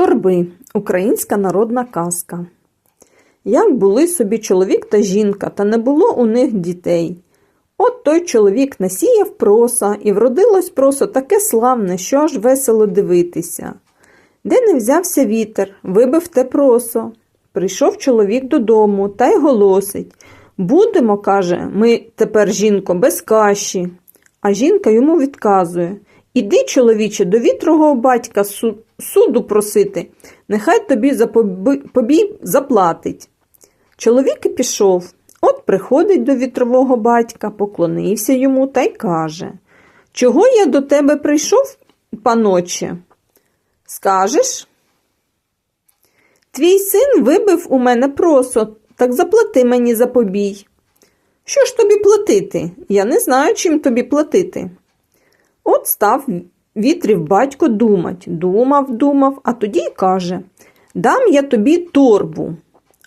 Торби українська народна казка. Як були собі чоловік та жінка, та не було у них дітей. От той чоловік насіяв проса, і вродилось просо таке славне, що аж весело дивитися. Де не взявся вітер, вибив те просо. Прийшов чоловік додому та й голосить. Будемо, каже, ми тепер, жінко, без каші. А жінка йому відказує Іди, чоловіче, до вітрого батька су- суду просити, нехай тобі побій заплатить. Чоловік і пішов. От приходить до вітрового батька, поклонився йому та й каже Чого я до тебе прийшов, паноче? Скажеш? Твій син вибив у мене просо, так заплати мені за побій. Що ж тобі платити? Я не знаю, чим тобі платити. От став вітрів батько думать, думав, думав, а тоді й каже Дам я тобі торбу.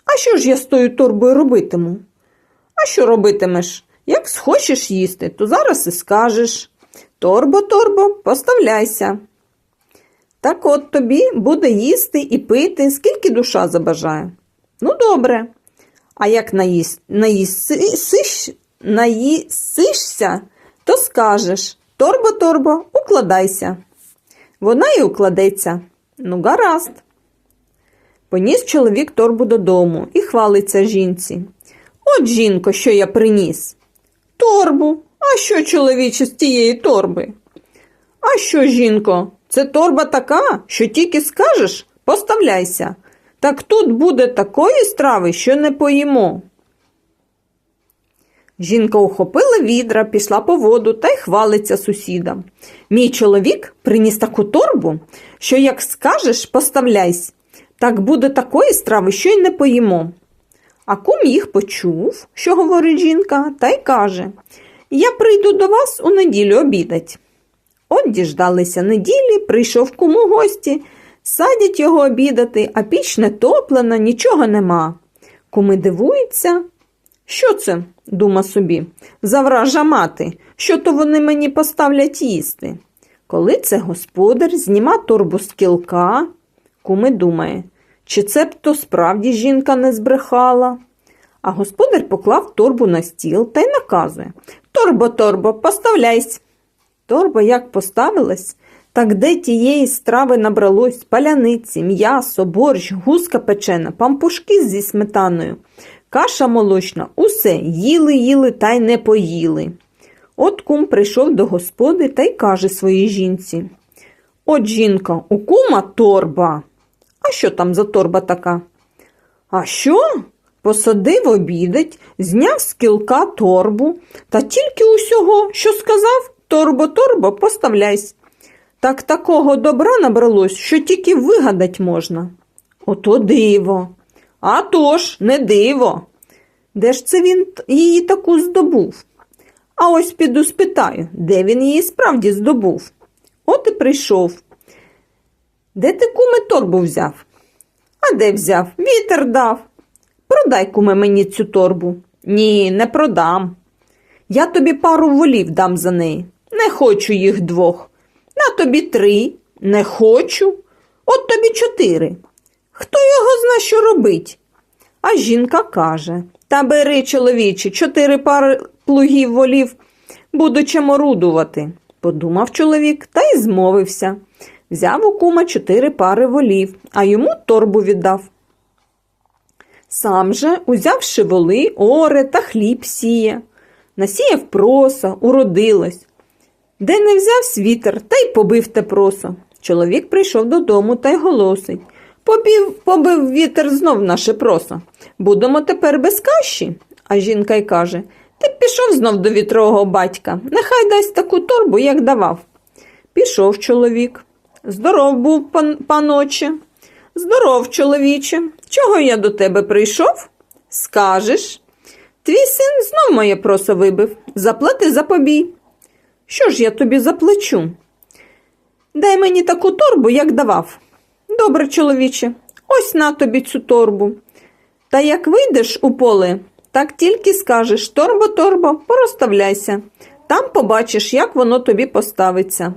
А що ж я з тою торбою робитиму? А що робитимеш? Як схочеш їсти, то зараз і скажеш Торбо, торбо, поставляйся. Так от тобі буде їсти і пити, скільки душа забажає. Ну, добре. А як наїс... наїсиш... наїсишся, то скажеш Торбо, торбо, укладайся. Вона й укладеться. Ну, гаразд. Поніс чоловік торбу додому і хвалиться жінці. От, жінко, що я приніс. Торбу. А що, чоловіче, з тієї торби? А що, жінко, це торба така, що тільки скажеш, поставляйся. Так тут буде такої страви, що не поїмо. Жінка ухопила відра, пішла по воду та й хвалиться сусідам. Мій чоловік приніс таку торбу, що як скажеш, поставляйся. Так буде такої страви, що й не поїмо. А кум їх почув, що говорить жінка, та й каже Я прийду до вас у неділю обідать. От діждалися неділі, прийшов кум у гості, садять його обідати, а піч не топлена, нічого нема. Куми дивуються. Що це, дума собі, за вража мати, що то вони мені поставлять їсти. Коли це господар зніма торбу з кілка, куми думає, чи це б то справді жінка не збрехала. А господар поклав торбу на стіл та й наказує Торбо, торбо, поставляйсь. Торба як поставилась, так де тієї страви набралось паляниці, м'ясо, борщ, гуска печена, пампушки зі сметаною, каша молочна, усе їли, їли та й не поїли. От кум прийшов до господи та й каже своїй жінці От жінка, у кума торба. А що там за торба така? А що? Посадив обідать, зняв з кілка торбу, та тільки усього, що сказав, торбо, торбо, поставляйсь. Так такого добра набралось, що тільки вигадать можна. Ото диво. А то ж, не диво. Де ж це він її таку здобув? А ось піду спитаю, де він її справді здобув. От і прийшов. Де ти куме торбу взяв? А де взяв? Вітер дав. Продай, куме, мені цю торбу. Ні, не продам. Я тобі пару волів дам за неї. Не хочу їх двох. На тобі три. Не хочу. От тобі чотири. Хто його зна, що робить? А жінка каже Та бери, чоловіче, чотири пари плугів волів, буду чим орудувати. Подумав чоловік та й змовився. Взяв у кума чотири пари волів, а йому торбу віддав. Сам же, узявши воли, оре та хліб сіє, насіяв проса, уродилось. Де не взяв світер, та й побив те просо. Чоловік прийшов додому та й голосить. Побів, побив вітер знов наше просо. Будемо тепер без каші. А жінка й каже Ти пішов знов до вітрового батька. Нехай дасть таку торбу, як давав. Пішов чоловік. Здоров був, пан, паноче. Здоров, чоловіче. Чого я до тебе прийшов? Скажеш. Твій син знов моє просо вибив. Заплати за побій. Що ж я тобі заплачу? Дай мені таку торбу, як давав. Добре, чоловіче, ось на тобі цю торбу. Та як вийдеш у поле, так тільки скажеш торбо, торбо, порозставляйся. Там побачиш, як воно тобі поставиться.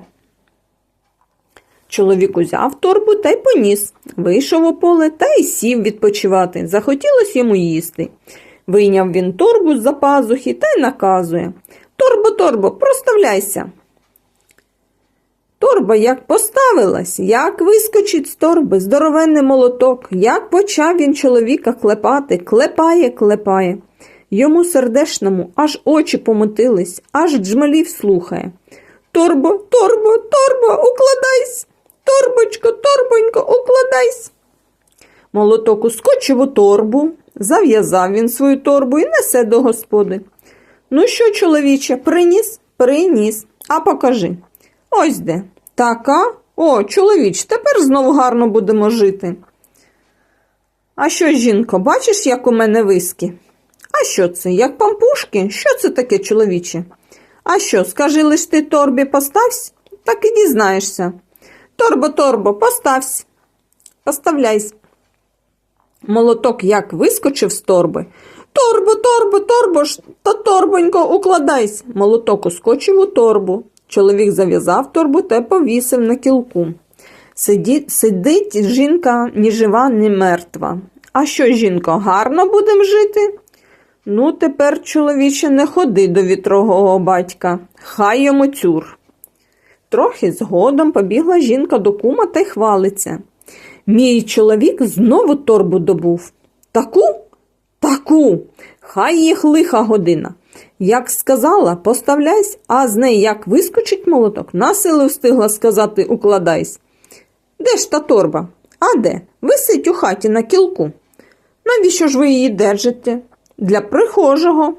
Чоловік узяв торбу та й поніс. Вийшов у поле та й сів відпочивати. Захотілося йому їсти. Вийняв він торбу з-за пазухи та й наказує. Торбо, торбо, проставляйся. Торба як поставилась, як вискочить з торби здоровенний молоток, як почав він чоловіка клепати, клепає, клепає. Йому сердешному аж очі помотились, аж джмелів слухає. Торбо, торбо, торбо, укладайсь. Торбочко, торбонько, укладайсь. Молоток ускочив у торбу, зав'язав він свою торбу і несе до господи. Ну що, чоловіче, приніс? Приніс. А покажи. Ось де. Така? О, чоловіч, тепер знову гарно будемо жити. А що, жінко, бачиш, як у мене виски? А що це, як пампушки? Що це таке, чоловіче? А що, скажи лиш ти торбі поставсь, так і дізнаєшся. Торбо, торбо, поставсь. Поставляйсь. Молоток як вискочив з торби. Торбо, торбо, торбо ж, та торбонько, укладайсь. Молоток ускочив у торбу. Чоловік зав'язав торбу та повісив на кілку. Сиді, сидить жінка ні жива, ні мертва. А що, жінко, гарно будемо жити? Ну, тепер, чоловіче, не ходи до вітрогого батька, хай йому цюр. Трохи згодом побігла жінка до кума та й хвалиться. Мій чоловік знову торбу добув. Таку? Таку. Хай їх лиха година. Як сказала, поставляйсь, а з неї як вискочить молоток, насили встигла сказати укладайсь. Де ж та торба? А де? Висить у хаті на кілку. Навіщо ж ви її держите? Для прихожого.